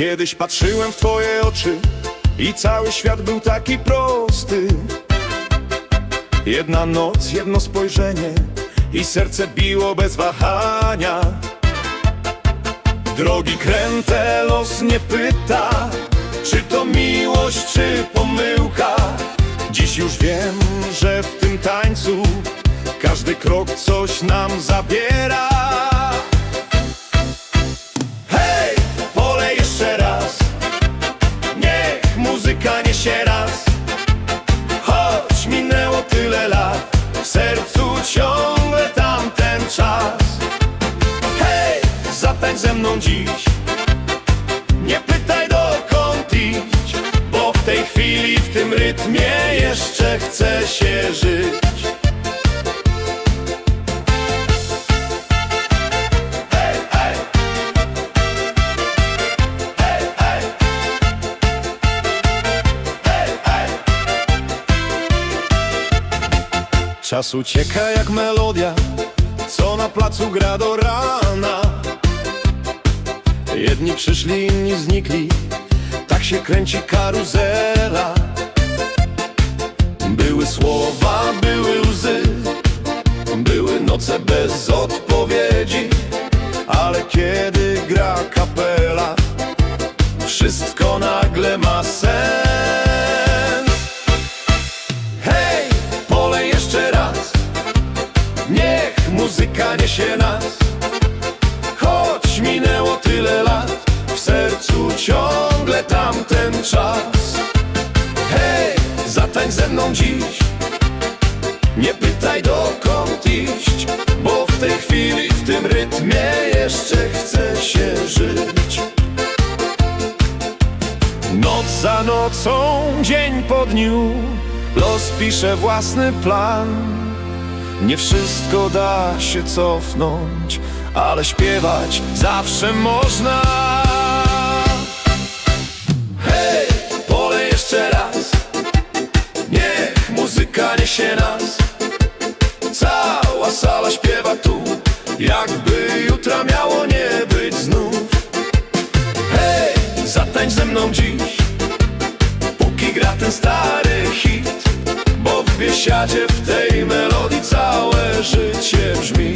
Kiedyś patrzyłem w twoje oczy i cały świat był taki prosty. Jedna noc, jedno spojrzenie i serce biło bez wahania. Drogi kręte, los nie pyta, czy to Dziś już wiem, że w tym tańcu każdy krok coś nam zabiera. Hej, pole jeszcze raz. Niech muzyka niesie raz. Choć minęło tyle lat W sercu ciągle tamten czas. Hej, zatańcz ze mną dziś Chce się żyć Czas ucieka jak melodia, co na placu gra do rana. Jedni przyszli, inni znikli, tak się kręci karuzela. Były słowa, były łzy, były noce bez odpowiedzi, ale kiedy gra kapela, wszystko nagle ma sens. Hej, pole jeszcze raz. Niech muzyka niesie nas. Choć minęło tyle lat W sercu ciągle tamten czas zatańcz ze mną dziś. Nie pytaj dokąd iść Bo w tej chwili, w tym rytmie Jeszcze chce się żyć. Noc za nocą, dzień po dniu Los pisze własny plan. Nie wszystko da się cofnąć Ale śpiewać zawsze można Cała sala śpiewa tu Jakby jutra miało nie być znów. Hej, zatańcz ze mną dziś Póki gra ten stary hit Bo w biesiadzie w tej melodii całe życie brzmi